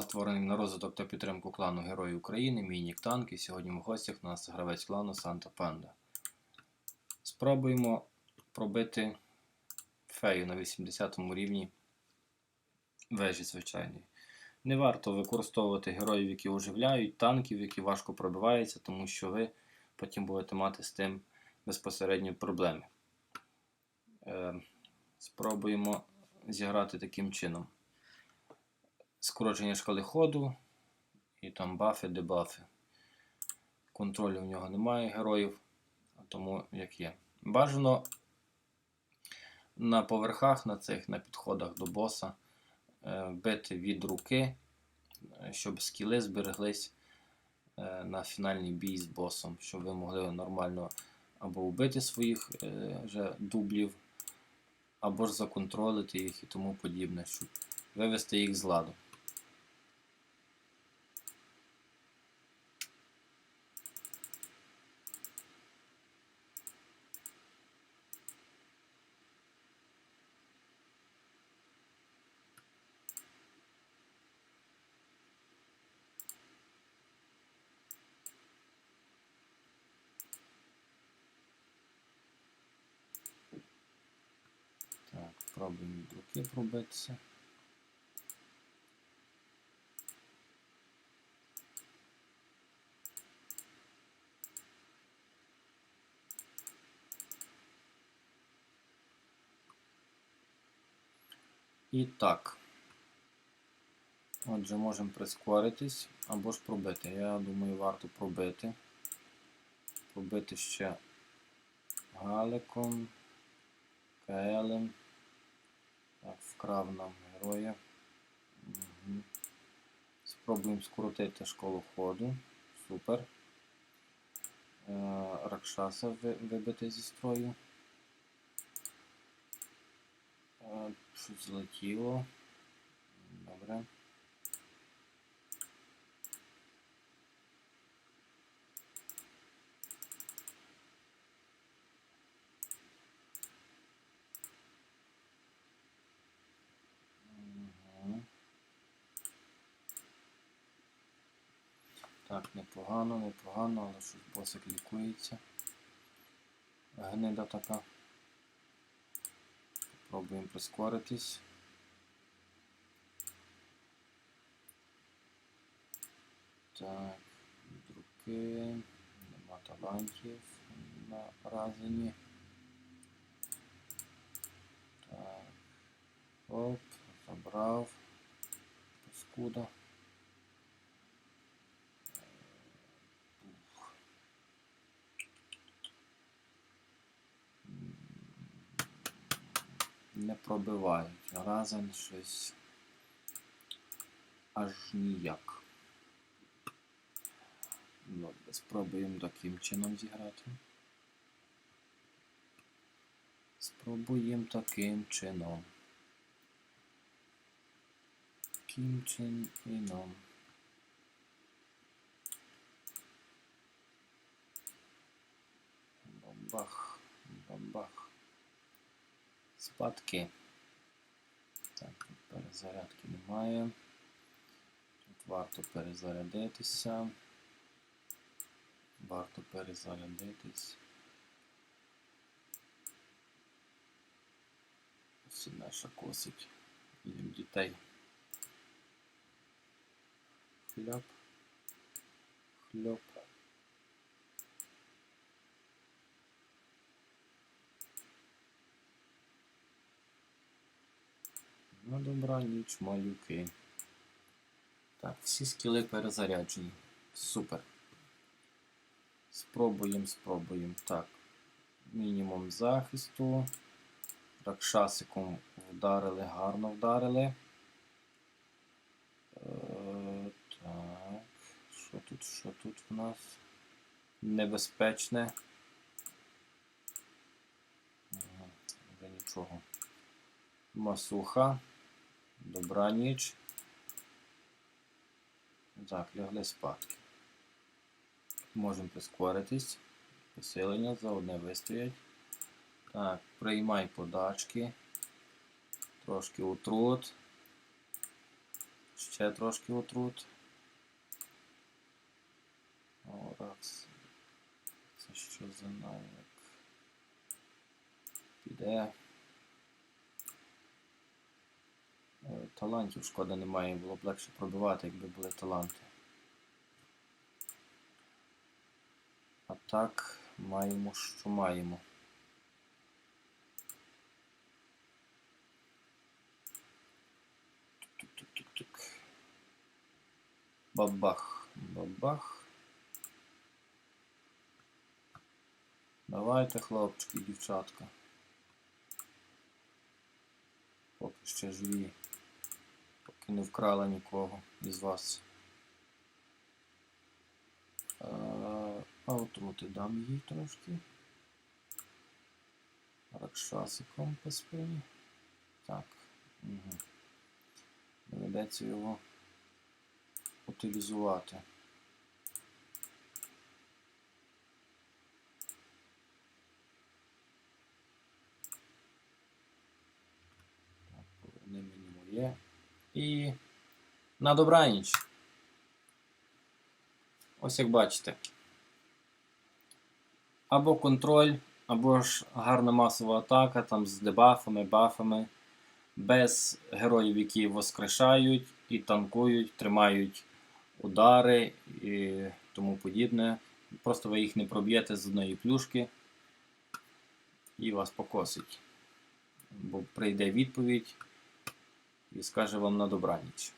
Канал створений на розвиток та підтримку клану Герої України, мій нік Танк, і сьогодні в гостях у нас гравець клану Санта Панда. Спробуємо пробити фею на 80 рівні вежі звичайної. Не варто використовувати героїв, які оживляють, танків, які важко пробиваються, тому що ви потім будете мати з тим безпосередньо проблеми. Е, спробуємо зіграти таким чином скорочення шкали ходу і там бафи, дебафи. Контролю в нього немає героїв, тому як є. Бажано на поверхах, на цих, на підходах до боса е, бити від руки, е, щоб скіли збереглись е, на фінальний бій з босом, щоб ви могли нормально або вбити своїх вже дублів, або ж законтролити їх і тому подібне, щоб вивести їх з ладу. Пробуємо від пробитися. І так. Отже, можемо прискоритись або ж пробити. Я думаю, варто пробити. Пробити ще галиком. Каелем. Так, вкрав нам героя. Угу. Спробуємо скоротити школу ходу. Супер. Е, Ракшаса вибити зі строю. Е, щось злетіло. Добре. Так, непогано, непогано, але щось босик лікується. Гнида така. Пробуємо прискоритись. Так, від руки, нема талантів на разині. Так, оп, забрав. Паскуда. Не пробивають. Разом щось аж ніяк. Добре, спробуємо таким чином зіграти. Спробуємо таким чином. Таким чином. Бабах, бабах. Спадки. Так, перезарядки немає. Тут варто перезарядитися. Варто перезарядитись. Сіднаша косить їм дітей. Хльоп. Хльоп. На добраніч, малюки. Так, всі скіли перезаряджені. Супер. Спробуємо, спробуємо. Так. Мінімум захисту. Ракшасиком вдарили, гарно вдарили. Е, Так, що тут, що тут в нас? Небезпечне. Ага, нічого. Масуха. Добраніч. Так, лягли спадки. Можемо прискоритись. Посилення за одне вистоять. Так, приймай подачки. Трошки утрут. Ще трошки отрут. Оракс. Це що за навик? Піде. Е, Талантів шкода немає, було б легше пробивати, якби були таланти. А так, маємо, що маємо. Бабах, бабах. Давайте, хлопчики, дівчатка. Поки ще живі. Поки не вкрала нікого із вас. А отрути дам їй трошки. Ракшасиком по спині. Так. Угу. Доведеться його утилізувати. Так, поверни мені моє. І на добраніч. Ось як бачите. Або контроль, або ж гарна масова атака там з дебафами, бафами, без героїв, які воскрешають і танкують, тримають удари і тому подібне. Просто ви їх не проб'єте з одної плюшки і вас покосить. Бо прийде відповідь і скаже вам на добраніч.